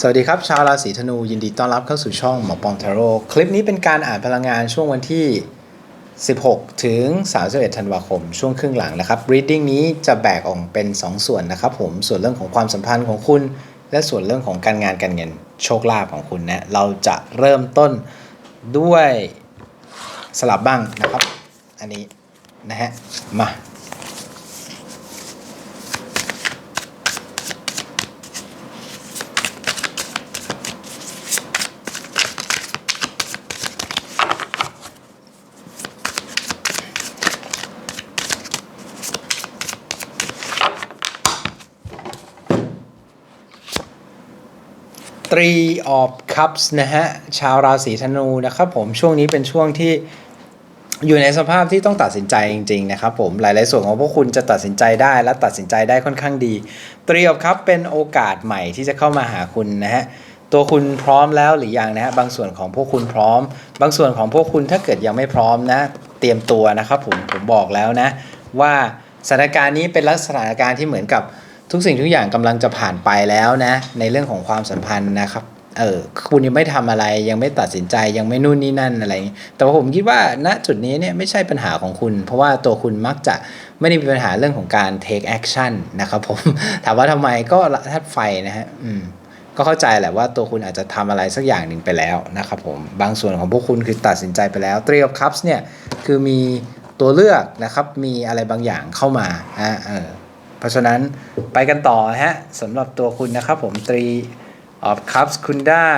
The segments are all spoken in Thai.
สวัสดีครับ ชาวราศีธนู ยินดีต้อนรับเข้าสู่ช่องหมอปองทาโร่คลิปนี้เป็นการอ่านพลังงานช่วงวันที่ 16 ถึง 31 ธันวาคม ช่วงครึ่งหลังนะครับ reading นี้จะแบ่งออกเป็น 2 ส่วนนะครับผมส่วนเรื่องของความสัมพันธ์ของคุณ และส่วนเรื่องของการงานการเงินโชคลาภของคุณนะเราจะเริ่มต้นด้วยสลับบ้างนะครับ อันนี้นะฮะมา Three of Cups นะฮะ ชาวราศีธนูนะครับผมช่วงนี้เป็นช่วงที่อยู่ในสภาพที่ต้องตัดสินใจจริงๆนะครับผมหลายๆส่วนของพวกคุณจะตัดสินใจได้และตัดสินใจได้ค่อนข้างดี Three of Cups เป็นโอกาสใหม่ที่จะเข้ามาหาคุณนะฮะตัวคุณพร้อมแล้วหรือยังนะฮะบางส่วนของพวกคุณพร้อม บางส่วนของพวกคุณถ้าเกิดยังไม่พร้อมนะ เตรียมตัวนะครับผมผมบอกแล้วนะ ว่าสถานการณ์นี้เป็นลักษณะการณ์ที่เหมือนกับ ทุกสิ่งทุกอย่างกำลังจะผ่านไปแล้วนะ ในเรื่องของความสัมพันธ์นะครับ เออคุณยังไม่ทำอะไรยังไม่ตัดสินใจยังไม่นู่นนี่นั่นอะไรอย่างงี้แต่ว่าผมคิดว่าณจุดนี้เนี่ยไม่ใช่ปัญหาของคุณ เพราะว่าตัวคุณมักจะไม่ได้มีปัญหาเรื่องของการ take action นะครับผมถามว่าทำไมก็ธาตุไฟนะฮะอืมก็เข้าใจแหละว่าตัวคุณอาจจะทำอะไรสักอย่างหนึ่งไปแล้วนะครับผมบางส่วนของพวกคุณคือตัดสินใจไปแล้ว Three of Cups เนี่ยคือมีตัวเลือกนะครับมีอะไรบางอย่างเข้ามาอ่าเออ ราะฉะนั้นไปกันต่อฮะสำหรับตัวคุณนะครับผม Three of Cups คุณได้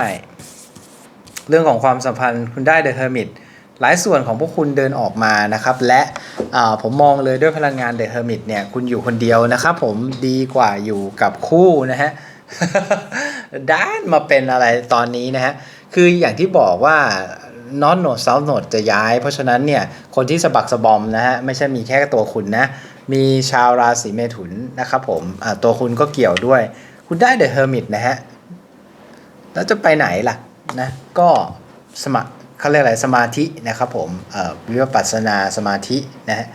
เรื่องของความสัมพันธ์คุณได้ The Hermit หลายส่วนของพวกคุณเดินออกมานะครับ และผมมองเลยด้วยพลังงาน The Hermit เนี่ยคุณอยู่คนเดียวนะครับผมดีกว่าอยู่กับคู่นะฮะด้านมาเป็นอะไรตอนนี้นะฮะ คืออย่างที่บอกว่านอตโนดเซาโนดจะย้าย เพราะฉะนั้นเนี่ย คนที่สะบักสะบอมนะฮะ ไม่ใช่มีแค่ตัวคุณนะ มีชาวราศีเมถุนนะครับผมตัวคุณก็เกี่ยวด้วย คุณได้เดอะเฮอร์มิตนะฮะ แล้วจะไปไหนล่ะนะก็สมาเขาเรียกอะไรสมาธินะครับผมวิปัสสนาสมาธินะฮะ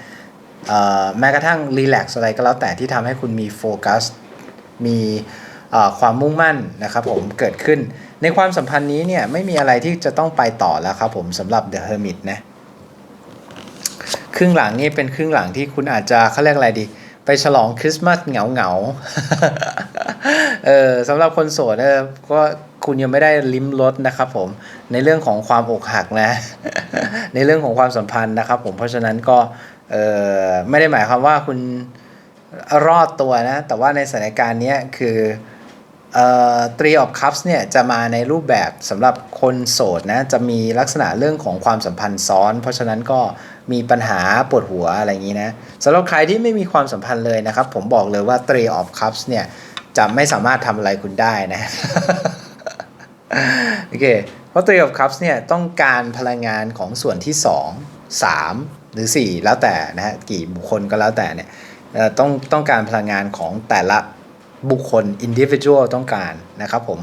แม้กระทั่งรีแลกซ์อะไรก็แล้วแต่ที่ทำให้คุณมีโฟกัสมีความมุ่งมั่นนะครับผมเกิดขึ้นในความสัมพันธ์นี้เนี่ยไม่มีอะไรที่จะต้องไปต่อแล้วครับผมสำหรับ The Hermit นะ รึ่งหลังนี่เป็นครึ่งหลังที่คุณอาจจะเขาเรียกอะไรดี ไปฉลองคริสต์มาสเหงาเหงาๆเออสำหรับคนโสดเออก็คุณยังไม่ได้ลิ้มรสนะครับผมในเรื่องของความอกหักนะ ในเรื่องของความสัมพันธ์นะครับผมเพราะฉะนั้นก็เออไม่ได้หมายความว่าคุณรอดตัวนะ แต่ว่าในสถานการณ์นี้คือเอ่อ Three of Cups เนี่ยจะมาในรูปแบบสำหรับคนโสดนะ จะมีลักษณะเรื่องของความสัมพันธ์ซ้อน เพราะฉะนั้นก็ มีปัญหาปวดหัวอะไรอย่างนี้นะสำหรับใครที่ไม่มีความสัมพันธ์เลยนะครับ ผมบอกเลยว่า Three of Cups เนี่ยจะไม่สามารถทำอะไรคุณได้นะโอเคเพราะ Three of Cups เนี่ยต้องการพลังงานของส่วนที่ 2 3 หรือ 4 แล้วแต่นะฮะกี่บุคคลก็แล้วแต่เนี่ยต้องต้องการพลังงานของแต่ละบุคคล individual ต้องการนะครับผม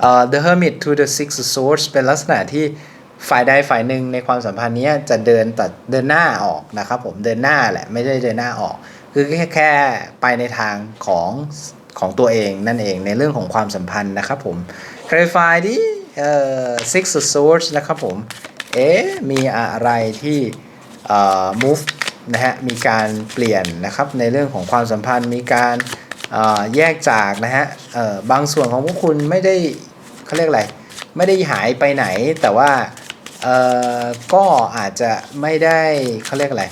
เอ่อ The Hermit to the Six Swords เป็นลักษณะที่ ฝ่ายใดฝ่ายหนึ่งในความสัมพันธ์นี้จะเดินตัดเดินหน้าออกนะครับผมเดินหน้าแหละไม่ได้เดินหน้าออก คือแค่แค่ไปในทางของของตัวเองนั่นเองในเรื่องของความสัมพันธ์นะครับผม clarify ดิเอ่อ Six of Swords นะครับผม เอ๊ะมีอะไรที่เอ่อ move นะฮะมีการเปลี่ยนนะครับในเรื่องของความสัมพันธ์มีการเอ่อแยกจากนะฮะเอ่อบางส่วนของพวกคุณไม่ได้เขาเรียกอะไร ไม่ได้หายไปไหนแต่ว่า เอ่อก็อาจจะไม่ได้เขาเรียกอะไร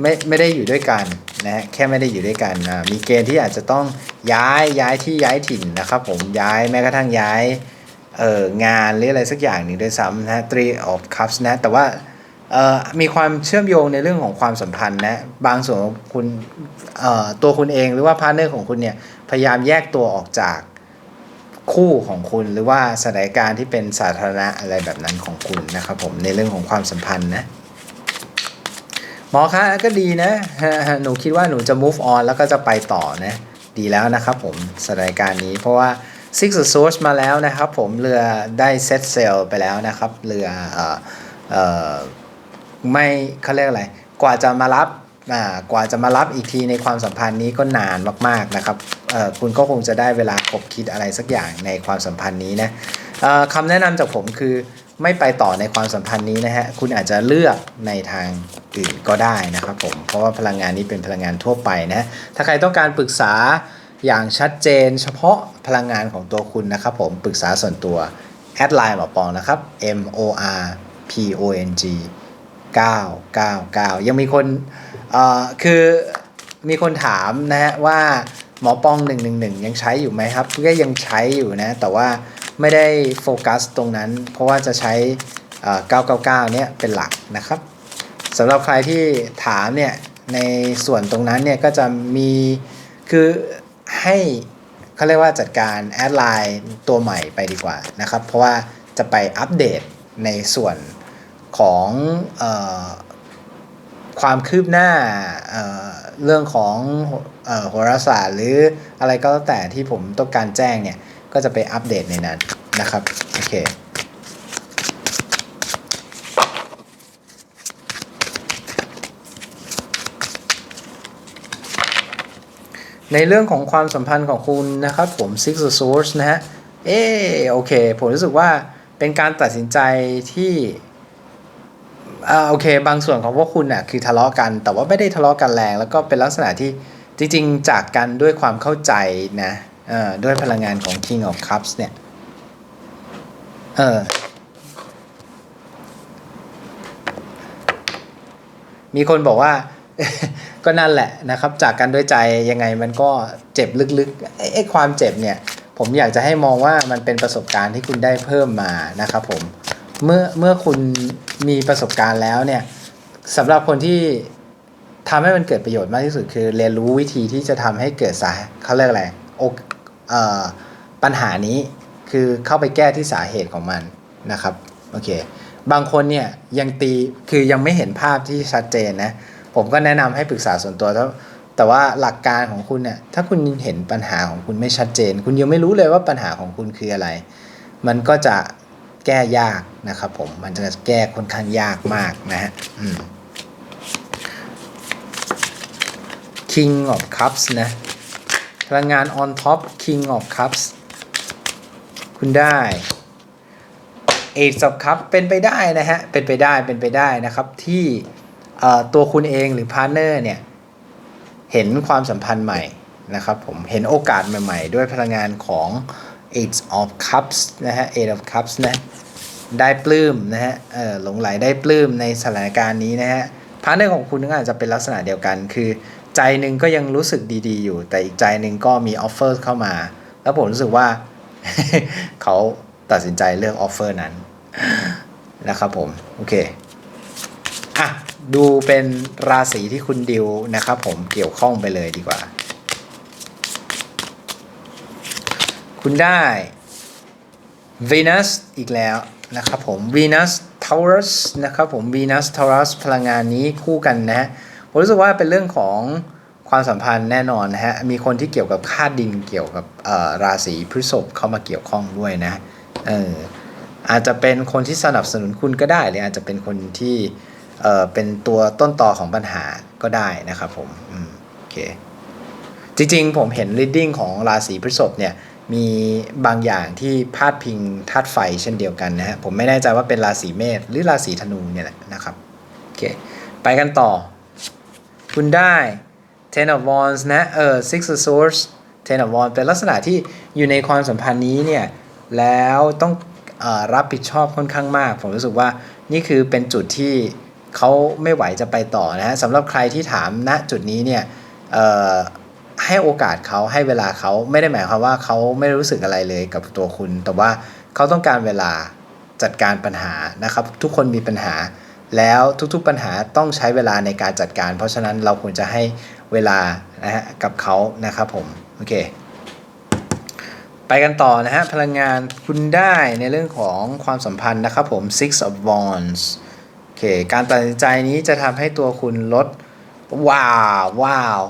ไม่ไม่ได้อยู่ด้วยกันนะฮะแค่ไม่ได้อยู่ด้วยกันนะมีเกณฑ์ที่อาจจะต้องย้ายย้ายที่ย้ายถิ่นนะครับผมย้ายแม้กระทั่งย้ายเอ่องานหรืออะไรสักอย่างหนึ่งด้วยซ้ำนะฮะ three of cups นะแต่ว่าเอ่อมีความเชื่อมโยงในเรื่องของความสัมพันธ์นะบางส่วนของคุณเอ่อตัวคุณเองหรือว่าพาร์ทเนอร์ของคุณเนี่ยพยายามแยกตัวออกจาก คู่ของคุณหรือว่าสถานการณ์ที่เป็นสาธารณะอะไรแบบนั้นของคุณนะครับผมในเรื่องของความสัมพันธ์นะหมอคะก็ดีนะ หนูคิดว่าหนูจะ move on แล้วก็จะไปต่อนะ ดีแล้วนะครับผมสถานการณ์นี้เพราะว่า Six of Swords มาแล้วนะครับผมเรือได้ set sail ไปแล้วนะครับ เรือเอ่อเอ่อไม่เขาเรียกอะไร กว่าจะมารับ กว่าจะมารับอีกทีในความสัมพันธ์นี้ก็นานมากๆนะครับคุณก็คงจะได้เวลาคบคิดอะไรสักอย่างในความสัมพันธ์นี้นะคำแนะนำจากผมคือไม่ไปต่อในความสัมพันธ์นี้นะฮะคุณอาจจะเลือกในทางอื่นก็ได้นะครับผมเพราะว่าพลังงานนี้เป็นพลังงานทั่วไปนะถ้าใครต้องการปรึกษาอย่างชัดเจน เฉพาะพลังงานของตัวคุณนะครับผมปรึกษาส่วนตัวแอดไลน์หมอปองนะครับ M O R P O N G 999 ยังมีคน คือมีคนถามนะฮะว่าหมอปอง111ยังใช้อยู่ไหมครับก็ยังใช้อยู่นะ แต่ว่าไม่ได้โฟกัสตรงนั้น เพราะว่าจะใช้เอ่อ999 เนี่ยเป็นหลักนะครับสำหรับใครที่ถามเนี่ยในส่วนตรงนั้นเนี่ยก็จะมีคือให้เขาเรียกว่าจัดการแอดไลน์ตัวใหม่ไปดีกว่านะครับ เพราะว่าจะไปอัปเดตในส่วนของ ความคืบหน้าเเรื่องของโหราศาสตร์หรืออะไรก็แล้วแต่ที่ผมต้องการแจ้งเนี่ย ก็จะไปอัปเดตในนั้นนะครับ โอเคในเรื่องของความสัมพันธ์ของคุณนะครับผม Six Swords นะฮะ เออโอเค ผมรู้สึกว่าเป็นการตัดสินใจที่ อ่าโอเค บางส่วนของพวกคุณน่ะคือทะเลาะกัน แต่ว่าไม่ได้ทะเลาะกันแรง แล้วก็เป็นลักษณะที่จริงๆ จากกันด้วยความเข้าใจนะเอ่อด้วยพลังงานของ King of Cups เนี่ยเออมีคนบอกว่าก็นั่นแหละนะครับ จากกันด้วยใจยังไงมันก็เจ็บลึกๆไอ้ไอ้ความเจ็บเนี่ย ผมอยากจะให้มองว่ามันเป็นประสบการณ์ที่คุณได้เพิ่มมานะครับผมเมื่อเมื่อคุณ มีประสบการณ์แล้วเนี่ยสำหรับคนที่ทำให้มันเกิดประโยชน์มากที่สุดคือ เรียนรู้วิธีที่จะทำให้เกิดสาเขาเรียกอะไรโออปัญหานี้คือเข้าไปแก้ที่สาเหตุของมันนะครับโอเค บางคนเนี่ยยังตีคือยังไม่เห็นภาพที่ชัดเจนนะผมก็แนะนำให้ปรึกษาส่วนตัวแต่แต่ว่าหลักการของคุณเนี่ยถ้าคุณเห็นปัญหาของคุณไม่ชัดเจน คุณยังไม่รู้เลยว่าปัญหาของคุณคืออะไร มันก็จะ แก้ยากนะครับผมมันจะแก้ค่อนข้างยากมากนะฮะ King of Cups นะพลังงาน on top King of Cups คุณได้ Ace of Cups เป็นไปได้นะฮะ เป็นไปได้เป็นไปได้นะครับที่ตัวคุณเองหรือพาร์เนอร์เนี่ย เห็นความสัมพันธ์ใหม่นะครับผมเห็นโอกาสใหม่ ๆ ด้วยพลังงานของ Eight of Cups นะฮะ Eight of Cups นะได้ปลื้มนะฮะเออหลงไหลได้ปลื้มในสถานการณ์นี้นะฮะพาร์ทเนอร์ของคุณก็อาจจะเป็นลักษณะเดียวกัน คือใจหนึ่งก็ยังรู้สึกดีๆ อยู่ แต่อีกใจหนึ่งก็มีออฟเฟอร์เข้ามา แล้วผมรู้สึกว่า เขาตัดสินใจเลือกออฟเฟอร์นั้นนะครับผม โอเค อะ ดูเป็นราศีที่คุณดิวนะครับผมเกี่ยวข้องไปเลยดีกว่า คุณได้ Venus อีกแล้วนะครับผม Venus Taurus นะครับผม Venus Taurus พลังงานนี้คู่กันนะฮะผมรู้สึกว่าเป็นเรื่องของความสัมพันธ์แน่นอนนะฮะ มีคนที่เกี่ยวกับคาดินเกี่ยวกับราศีพฤษภเข้ามาเกี่ยวข้องด้วยนะเอออาจจะเป็นคนที่สนับสนุนคุณก็ได้ หรืออาจจะเป็นคนที่เออเป็นตัวต้นต่อของปัญหาก็ได้นะครับผมอืมโอเคจริงๆผมเห็น reading ของราศีพฤษภเนี่ย มีบางอย่างที่พาดพิงธาตุไฟเช่นเดียวกันนะฮะผมไม่แน่ใจว่าเป็นราศีเมษหรือราศีธนูเนี่ยแหละนะครับโอเคไปกันต่อ คุณได้ Ten of Wands นะเออ Six of Swords Ten of Wands เป็นลักษณะที่อยู่ในความสัมพันธ์นี้เนี่ยแล้วต้องออรับผิดชอบค่อนข้างมาก ผมรู้สึกว่านี่คือเป็นจุดที่เขาไม่ไหวจะไปต่อนะฮะสำหรับใครที่ถามณจุดนี้เนี่ยเให้โอกาสเขาให้เวลาเขาไม่ได้หมายความว่าเขาไม่รู้สึกอะไรเลยกับตัวคุณ แต่ว่าเขาต้องการเวลาจัดการปัญหานะครับ ทุกคนมีปัญหา แล้วทุกๆปัญหาต้องใช้เวลาในการจัดการ เพราะฉะนั้นเราควรจะให้เวลานะฮะกับเขานะครับผมโอเค ไปกันต่อนะฮะพลังงานคุณได้ในเรื่องของความสัมพันธ์นะครับผม six of wands โอเค การตัดสินใจนี้จะทำให้ตัวคุณลดว้าวว้าว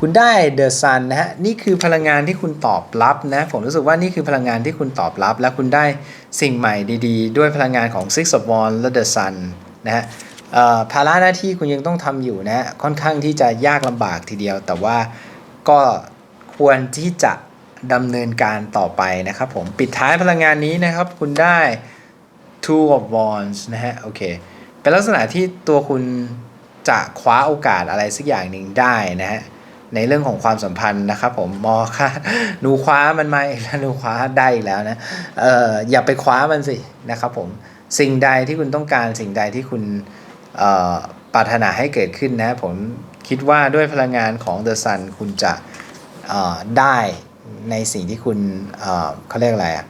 คุณได้ The Sun นะฮะ นี่คือพลังงานที่คุณตอบรับนะ ผมรู้สึกว่านี่คือพลังงานที่คุณตอบรับ และคุณได้สิ่งใหม่ดีๆ ด้วยพลังงานของ Six of Wands และ The Sun นะฮะภาระหน้าที่คุณยังต้องทำอยู่นะ ค่อนข้างที่จะยากลำบากทีเดียว แต่ว่าก็ควรที่จะดำเนินการต่อไปนะครับผม ปิดท้ายพลังงานนี้นะครับ คุณได้ two of wands นะฮะ โอเค เป็นลักษณะที่ตัวคุณจะคว้าโอกาสอะไรสักอย่างหนึ่งได้นะฮะ ในเรื่องของความสัมพันธ์นะครับ ผมมอค่ะหนูคว้ามันมาอีกแล้วหนูคว้าได้อีกแล้วนะเอออย่าไปคว้ามันสินะครับ ผมสิ่งใดที่คุณต้องการสิ่งใดที่คุณเอ่อปรารถนาให้เกิดขึ้นนะผมคิดว่าด้วยพลังงานของ The Sun คุณจะเอ่อได้ในสิ่งที่คุณเอ่อเขาเรียกอะไรอะ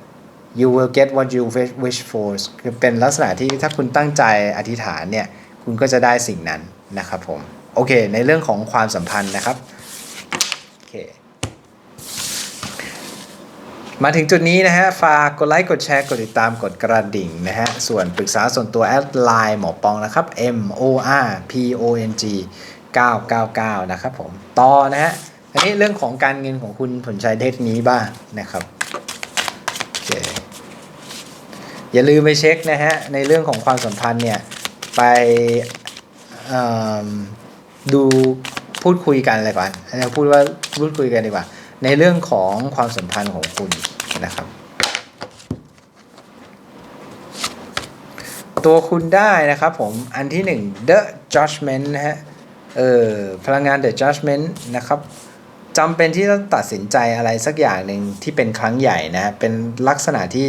you will get what you wish- wish for คือเป็นลักษณะที่ถ้าคุณตั้งใจอธิษฐานเนี่ย คุณก็จะได้สิ่งนั้นนะครับผม โอเค ในเรื่องของความสัมพันธ์นะครับ โอเค มาถึงจุดนี้นะฮะ ฝากกดไลค์ กดแชร์ กดติดตาม กดกระดิ่งนะฮะ ส่วนปรึกษาส่วนตัวแอดไลน์หมอปองนะครับ M O R P O N G 999 นะครับผม ต่อนะฮะ อันนี้เรื่องของการเงินของคุณผลชัยเทศนี้บ้างนะครับโอเคอย่าลืมไปเช็คนะฮะ ในเรื่องของความสัมพันธ์เนี่ย ไปดูพูดคุยกันอะไรก่อนเราพูดว่าพูดคุยกันดีกว่า ในเรื่องของความสัมพันธ์ของคุณนะครับ ตัวคุณได้นะครับผมอันที่หนึ่ง the judgment นะฮะเออพลังงาน the judgment นะครับจำเป็นที่ต้องตัดสินใจอะไรสักอย่างหนึ่งที่เป็นครั้งใหญ่นะเป็นลักษณะที่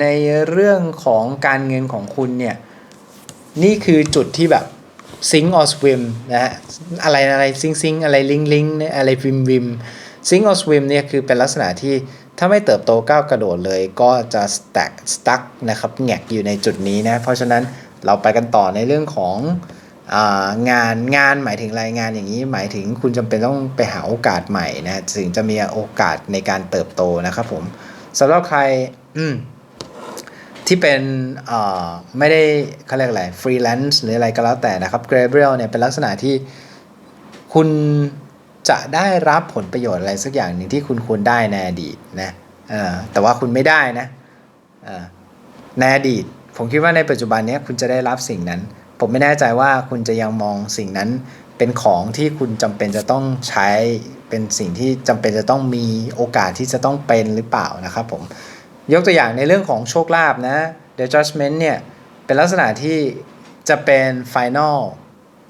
ในเรื่องของการเงินของคุณเนี่ย นี่คือจุดที่แบบ sink or swim นะฮะอะไรอะไรซิงซิงอะไรลิงลิงอะไรวิมวิม sink or swim เนี่ยคือเป็นลักษณะที่ถ้าไม่เติบโตก้าวกระโดดเลย ก็จะ stack stuck นะครับแงกอยู่ในจุดนี้นะเพราะฉะนั้นเราไปกันต่อในเรื่องของงานงานหมายถึงรายงานอย่างนี้ หมายถึงคุณจำเป็นต้องไปหาโอกาสใหม่นะถึงจะมีโอกาสในการเติบโตนะครับผมสำหรับใครที่เป็นไม่ได้เขาเรียกอะไรฟรีแลนซ์หรืออะไรก็แล้วแต่นะครับเกรเบรียลเนี่ยเป็นลักษณะที่คุณ จะได้รับผลประโยชน์อะไรสักอย่างหนึ่งที่คุณควรได้ในอดีตนะแต่ว่าคุณไม่ได้นะในอดีต ผมคิดว่าในปัจจุบันนี้คุณจะได้รับสิ่งนั้น ผมไม่แน่ใจว่าคุณจะยังมองสิ่งนั้นเป็นของที่คุณจำเป็นจะต้องใช้เป็นสิ่งที่จำเป็นจะต้องมีโอกาสที่จะต้องเป็นหรือเปล่านะครับผมยกตัวอย่างในเรื่องของโชคลาภนะ The Judgment เนี่ยเป็นลักษณะที่จะเป็น Final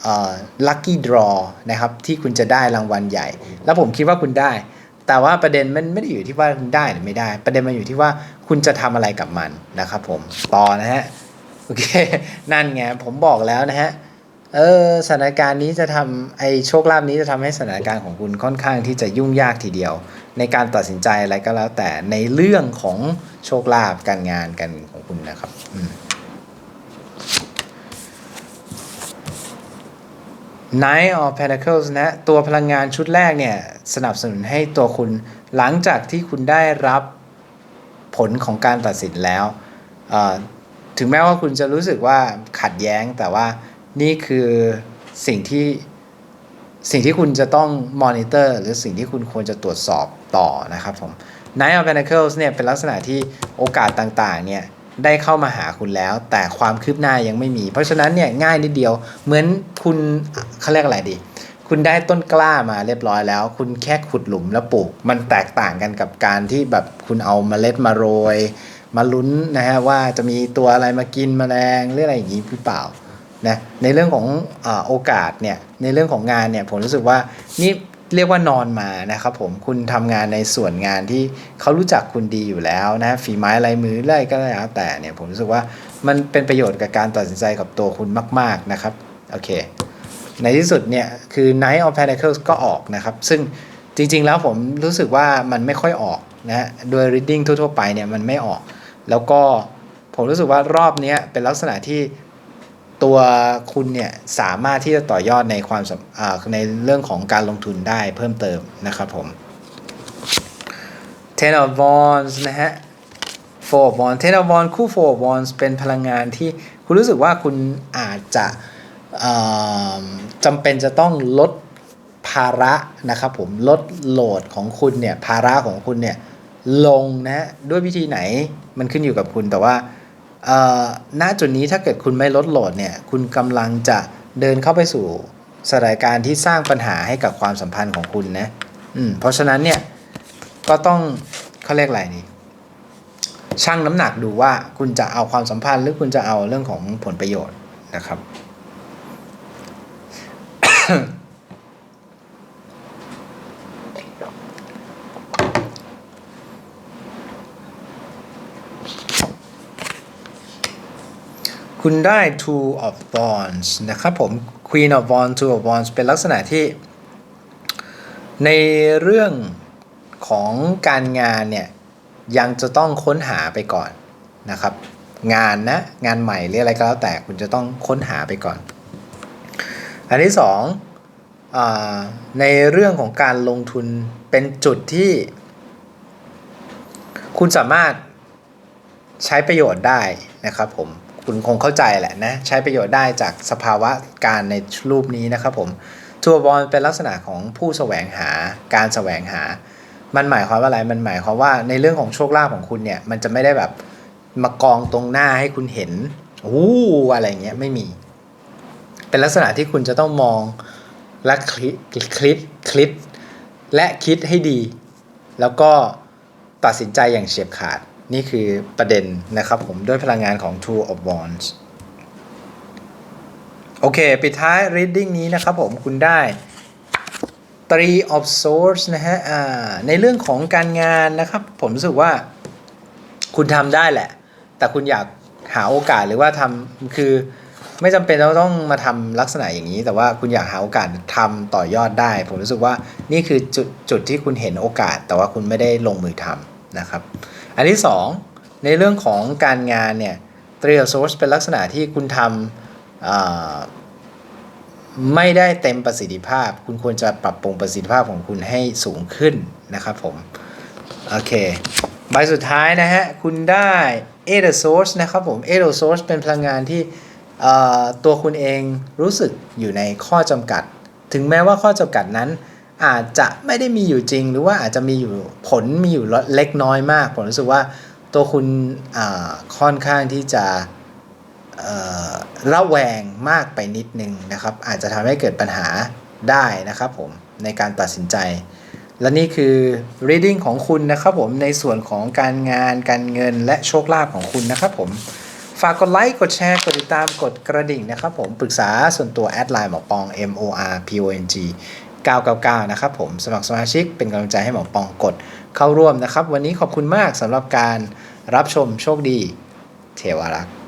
เอ่อ Lucky Draw นะครับที่คุณจะได้รางวัลใหญ่ แล้วผมคิดว่าคุณได้ แต่ว่าประเด็นมันไม่ได้อยู่ที่ว่าคุณได้หรือไม่ได้ ประเด็นมันอยู่ที่ว่าคุณจะทำอะไรกับมันนะครับผมต่อนะฮะโอเค นั่นไงผมบอกแล้วนะฮะเออสถานการณ์นี้จะทำไอโชคลาภนี้จะทำให้สถานการณ์ของคุณค่อนข้างที่จะยุ่งยากทีเดียว ในการตัดสินใจอะไรก็แล้วแต่ในเรื่องของโชคลาภการงานกันของคุณนะครับ Knight of Pentacles นะ ตัวพลังงานชุดแรกเนี่ย สนับสนุนให้ตัวคุณหลังจากที่คุณได้รับผลของการตัดสินแล้ว ถึงแม้ว่าคุณจะรู้สึกว่าขัดแย้งแต่ว่านี่คือสิ่งที่สิ่งที่คุณจะต้องมอนิเตอร์หรือสิ่งที่คุณควรจะตรวจสอบต่อนะครับผม Knight of Pentacles เนี่ยเป็นลักษณะที่โอกาสต่างๆเนี่ย ได้เข้ามาหาคุณแล้ว แต่ความคืบหน้ายังไม่มี เพราะฉะนั้นเนี่ยง่ายนิดเดียว เหมือนคุณเขาเรียกอะไรดี คุณได้ต้นกล้ามาเรียบร้อยแล้ว คุณแค่ขุดหลุมแล้วปลูก มันแตกต่างกันกับการที่แบบคุณเอาเมล็ดมาโรย มาลุ้นนะฮะว่าจะมีตัวอะไรมากินแมลงหรืออะไรอย่างนี้หรือเปล่านะในเรื่องของอโอกาสเนี่ยในเรื่องของงานเนี่ยผมรู้สึกว่านี่ เรียกว่านอนมานะครับผมคุณทำงานในส่วนงานที่เขารู้จักคุณดีอยู่แล้วนะฝีไม้ลายมืออะไรก็แล้วแต่เนี่ยผมรู้สึกว่ามันเป็นประโยชน์กับการตัดสินใจกับตัวคุณมาก ๆนะครับโอเคในที่สุดเนี่ยคือ Night of Pentacles ก็ออกนะครับ ซึ่งจริงๆแล้วผมรู้สึกว่ามันไม่ค่อยออกนะโดย reading ทั่วๆไปเนี่ยมันไม่ออก แล้วก็ผมรู้สึกว่ารอบนี้เป็นลักษณะที่ ตัวคุณเนี่ยสามารถที่จะต่อยอดในความในเรื่องของการลงทุนได้เพิ่มเติมนะครับผม Ten of Wands นะฮะ Four of Wands Ten of Wands คู่ Four of Wands เป็นพลังงานที่คุณรู้สึกว่าคุณอาจจะจำเป็นจะต้องลดภาระนะครับผมลดโหลดของคุณเนี่ยภาระของคุณเนี่ยลงนะฮะด้วยวิธีไหนมันขึ้นอยู่กับคุณแต่ว่า ณจุดนี้ถ้าเกิดคุณไม่ลดโหลดเนี่ยคุณกำลังจะเดินเข้าไปสู่สถานการณ์ที่สร้างปัญหาให้กับความสัมพันธ์ของคุณนะอืมเพราะฉะนั้นเนี่ยก็ต้องเขาเรียกอะไรนี่ชั่งน้ำหนักดูว่าคุณจะเอาความสัมพันธ์หรือคุณจะเอาเรื่องของผลประโยชน์นะครับ คุณได้ two of wands นะครับผม queen of wands two of wands เป็นลักษณะที่ ในเรื่องของการงานเนี่ย ยังจะต้องค้นหาไปก่อนนะครับ งานนะ งานใหม่หรืออะไรก็แล้วแต่คุณจะต้องค้นหาไปก่อน อันที่สองอในเรื่องของการลงทุนเป็นจุดที่ คุณสามารถใช้ประโยชน์ได้นะครับผม คุณคงเข้าใจแหละนะ ใช้ประโยชน์ได้จากสภาวะการในรูปนี้นะครับผมทัวบอลเป็นลักษณะของผู้แสวงหาการแสวงหา มันหมายความว่าอะไรมันหมายความว่าในเรื่องของโชคลาภของคุณเนี่ยมันจะไม่ได้แบบมากองตรงหน้าให้คุณเห็นอู้อะไรเงี้ยไม่มี เป็นลักษณะที่คุณจะต้องมองและคลิกคลิกคลิปและคิดให้ดี แล้วก็ตัดสินใจอย่างเฉียบขาด นี่คือประเด็นนะครับผมด้วยพลังงานของ Two of Wands โอเค ปิดท้าย reading นี้นะครับผมคุณได้ Three of Swords นะฮะในเรื่องของการงานนะครับ ผมรู้สึกว่าคุณทำได้แหละ แต่คุณอยากหาโอกาสหรือว่าทำคือไม่จำเป็นต้องต้องมาทำลักษณะอย่างนี้ แต่ว่าคุณอยากหาโอกาสทำต่อยอดได้ ผมรู้สึกว่านี่คือจุดจุดที่คุณเห็นโอกาส แต่ว่าคุณไม่ได้ลงมือทำนะครับ อันที่สองในเรื่องของการงานเนี่ย Three of Swords เป็นลักษณะที่คุณทำไม่ได้เต็มประสิทธิภาพ คุณควรจะปรับปรุงประสิทธิภาพของคุณให้สูงขึ้นนะครับผม โอเค ใบสุดท้ายนะฮะ คุณได้ e d o Source นะครับผม e d o Source เป็นพลังงานที่ตัวคุณเองรู้สึกอยู่ในข้อจำกัด ถึงแม้ว่าข้อจำกัดนั้น อาจจะไม่ได้มีอยู่จริง หรือว่าอาจจะมีอยู่ผลมีอยู่เล็กน้อยมาก ผมรู้สึกว่าตัวคุณค่อนข้างที่จะระแวงมากไปนิดนึงนะครับ อาจจะทำให้เกิดปัญหาได้นะครับผมในการตัดสินใจ และนี่คือ reading ของคุณนะครับผมในส่วนของการงานการเงินและโชคลาภของคุณนะครับผมฝากกดไลค์ กดแชร์ กดติดตาม กดกระดิ่งนะครับผม ปรึกษาส่วนตัวแอดไลน์หมอปอง M O R P O N G 999 นะครับผมสมัครสมาชิกเป็นกำลังใจให้หมอปองกดเข้าร่วมนะครับ วันนี้ขอบคุณมากสำหรับการรับชมโชคดี เทวารักษ์